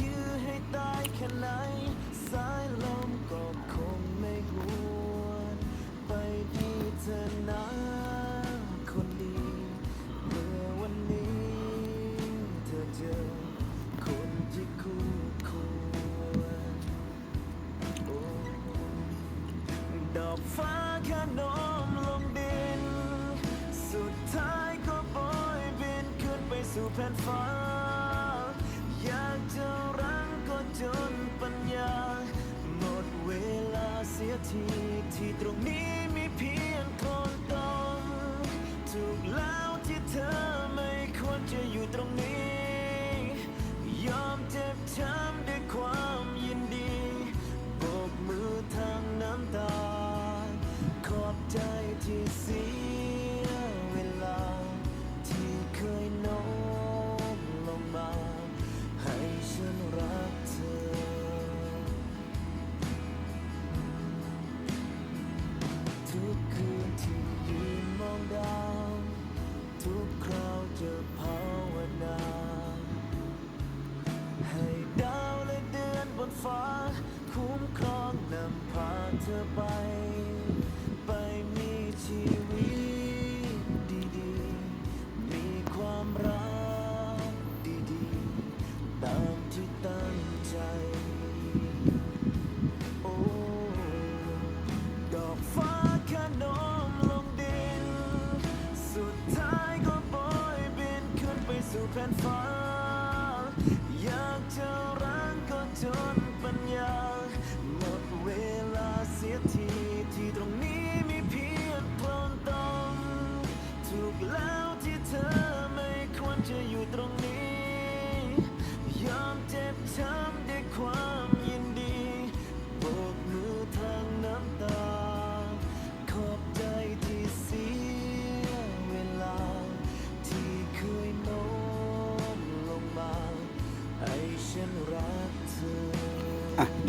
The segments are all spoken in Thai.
ยื้อให้ตายแค่ไหน สายลมก็คงไม่หวนไปที่เธอนะคนดี เมื่อวันนี้เธอเจอคนที่คู่ควรโอ้ดอกฟ้าแค่นมลงดิน สุดท้ายก็โบยบินขึ้นไปสู่แผ่นฟ้า ที่ตรงนี้ เธอไป ไปมีชีวิตดีๆ มีความรักดีๆ ตามที่ตั้งใจ โอ้ ดอกฟ้าแค่โน้มลงดิน สุดท้ายก็โบยบินขึ้นไปสู่แผ่นฟ้า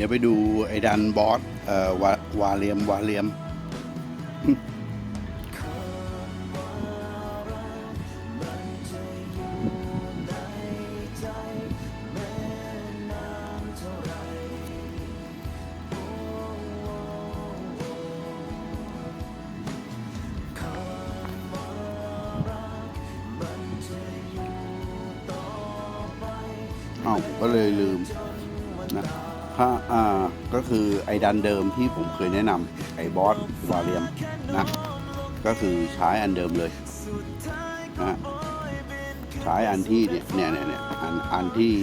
ดี๋ยวไปดูไอ้ดันบอสเอ่อวาวาเลียมวาเลียม อ้าวก็เลยลืมนะ ถ้าอ่าก็คือไอ้ดันเดิมที่ผมเคยแนะนำไอบอสวาเลียมนะก็คือใช้อันเดิมเลยนะใช้อันที่เนี่ยเนี่ยเนี่ยอันอันที่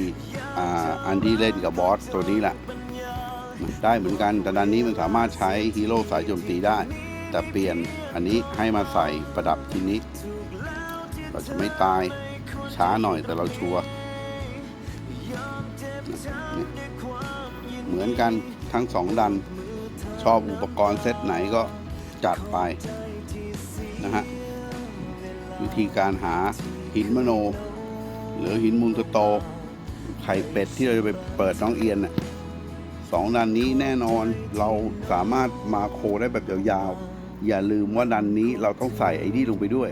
อ่าอันที่เล่นกับบอสตัวนี้แหละนะได้เหมือนกันแต่ดันนี้มันสามารถใช้ฮีโร่สายโจมตีได้ แต่เปลี่ยนอันนี้ให้มาใส่ประดับทีนี้ เราจะไม่ตายช้าหน่อยแต่เราชัวร์ เหมือนกันทั้งสองดัน ชอบอุปกรณ์เซตไหนก็จัดไปนะฮะวิธีการหาหินมโน หรือหินมูลสโต ไข่เป็ดที่เราจะไปเปิดน้องเอียนน่ะสองดันนี้แน่นอนเราสามารถมาโคได้แบบยาวๆ อย่าลืมว่าดันนี้เราต้องใส่ไอ้นี่ลงไปด้วย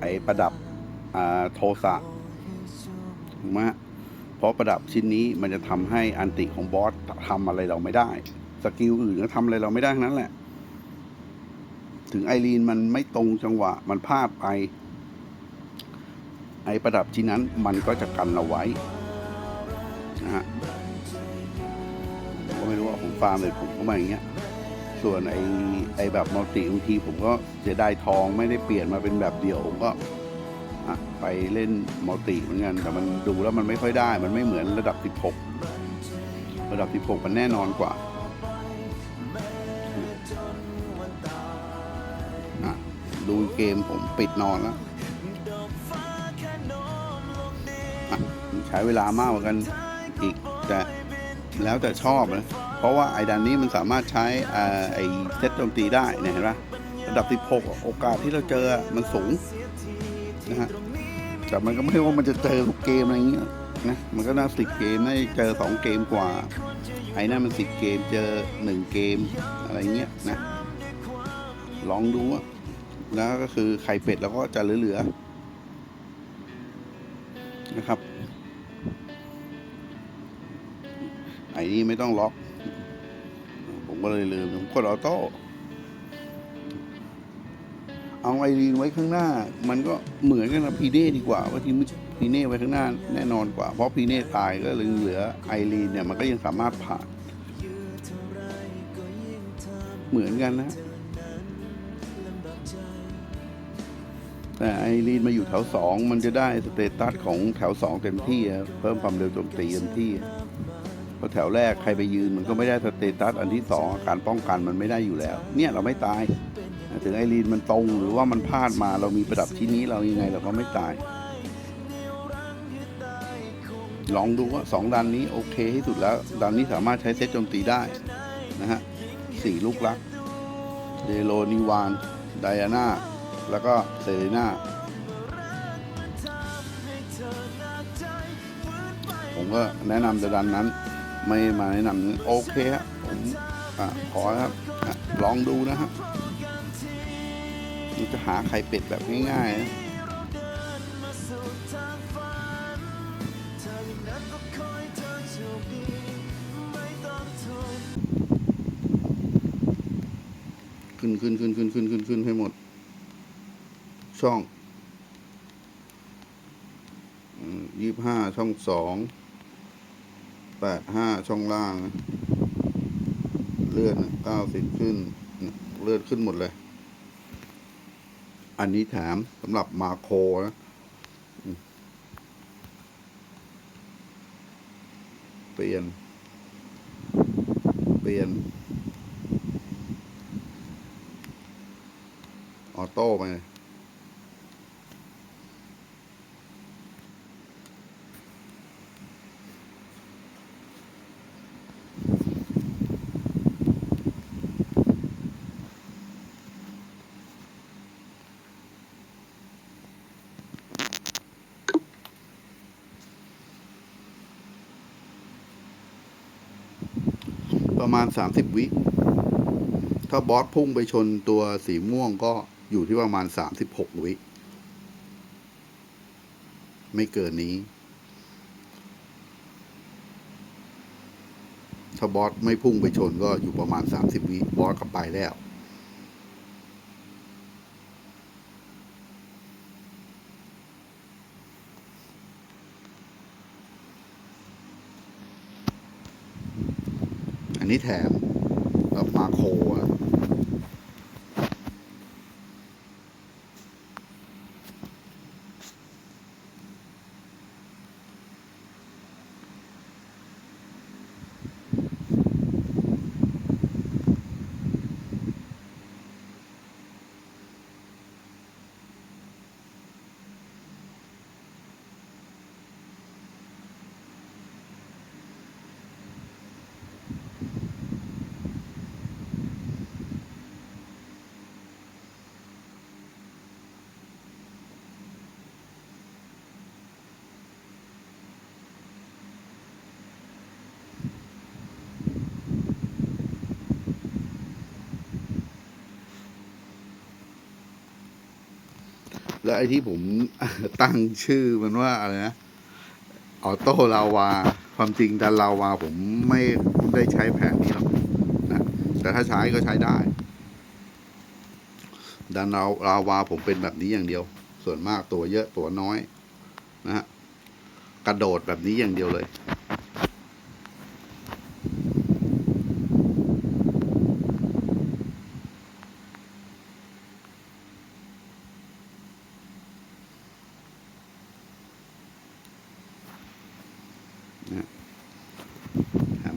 ไอ้ประดับโทสะถูกไหม เพราะประดับชิ้นนี้มันจะทำให้อันติของบอสทำอะไรเราไม่ได้ สกิลอื่นก็ทำอะไรเราไม่ได้นั้นแหละ ถึงไอรีนมันไม่ตรงจังหวะมันพลาดไป ไอประดับชิ้นนั้นมันก็จะกันเราไว้นะฮะก็ไม่รู้ว่าผมฟาร์มเลยผมก็มาอย่างเงี้ย ส่วนไอไอแบบมัลติบางทีผมก็เสียดายทองไม่ได้เปลี่ยนมาเป็นแบบเดียวผมก็ ไปเล่นมัลติเหมือนกัน แต่มันดูแล้วมันไม่ค่อยได้ มันไม่เหมือนระดับ 16 ระดับ 16 มันแน่นอนกว่าดูเกมผมปิดนอนแล้วใช้เวลามากกว่ากันอีกแต่แล้วแต่ชอบนะ เพราะว่าไอ้ดันนี้มันสามารถใช้อ่าไอ้เซตโจมตีได้เนี่ยเห็นปะระดับ 16 โอกาสที่เราเจอมันสูงนะฮะ แต่มันก็ไม่ใช่ว่ามันจะเจอทุกเกมอะไรเงี้ยนะ มันก็น่าสิบเกมน่าจะเจอสองเกมกว่า ไอ้นั่นมันสิบเกมเจอหนึ่งเกมอะไรเงี้ยนะ ลองดูอะแล้วก็คือไข่เป็ดแล้วก็จะเหลือๆนะครับ ไอ้นี่ไม่ต้องล็อก ผมก็เลยลืมผมกดออโต้ เอาไอรีนไว้ข้างหน้า มันก็เหมือนกันนะพีเน่ดีกว่าว่าที่พีเน่ไว้ข้างหน้าแน่นอนกว่า เพราะพีเน่ตายก็เลยเหลือไอรีนเนี่ยมันก็ยังสามารถผ่าน เหมือนกันนะ แต่ไอรีนมาอยู่แถวสองมันจะได้สเตตัสของแถวสองเต็มที่เพิ่มความเร็วโจมตีเต็มที่เพราะแถวแรกใครไปยืนมันก็ไม่ได้สเตตัสอันที่สองการป้องกันมันไม่ได้อยู่แล้ว เนี่ยเราไม่ตาย ถึงไอรีนมันตรงหรือว่ามันพลาดมาเรามีประดับชิ้นนี้เรายังไงเราก็ไม่ตาย ลองดูว่าสองดันนี้โอเคที่สุดแล้ว ดันนี้สามารถใช้เซตโจมตีได้นะฮะสี่ลูกลักเดโลนิวานไดอาน่าแล้วก็เซเรนาผมก็แนะนำจะดันนั้น ไม่มาแนะนำโอเคครับผมอขอครับลองดูนะฮะ มันจะหาไข่เป็ดแบบง่ายๆ ขึ้นขึ้นขึ้นขึ้นขึ้นขึ้นขึ้นให้หมด ช่องยี่ห้าช่องสองแปดห้าช่องล่าง เลื่อนเก้าสิบขึ้นเนี่ยเลื่อนขึ้นหมดเลย อันนี้แถมสำหรับมาโคนะเปลี่ยน เปลี่ยน ออโต้ไป ประมาณ 30 วิ ถ้าบอสพุ่งไปชนตัวสีม่วงก็อยู่ที่ประมาณ 36 วิ ไม่เกินนี้ ถ้าบอสไม่พุ่งไปชนก็อยู่ประมาณ 30 วิ บอสก็ไปแล้ว อันนี้แถมแบบมาโครอะ แล้วไอ้ที่ผมตั้งชื่อมันว่าอะไรนะออโต้ลาวา ความจริงดันลาวาผมไม่ได้ใช้แผนนี้หรอกนะแต่ถ้าใช้ก็ใช้ได้ ดันลาลาวาผมเป็นแบบนี้อย่างเดียว ส่วนมากตัวเยอะตัวน้อยนะฮะกระโดดแบบนี้อย่างเดียวเลย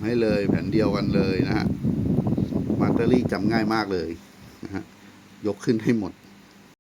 ให้เลย แผ่นเดียวกันเลยนะฮะมาตเตอรี่จำง่ายมากเลยนะฮะยกขึ้นให้หมด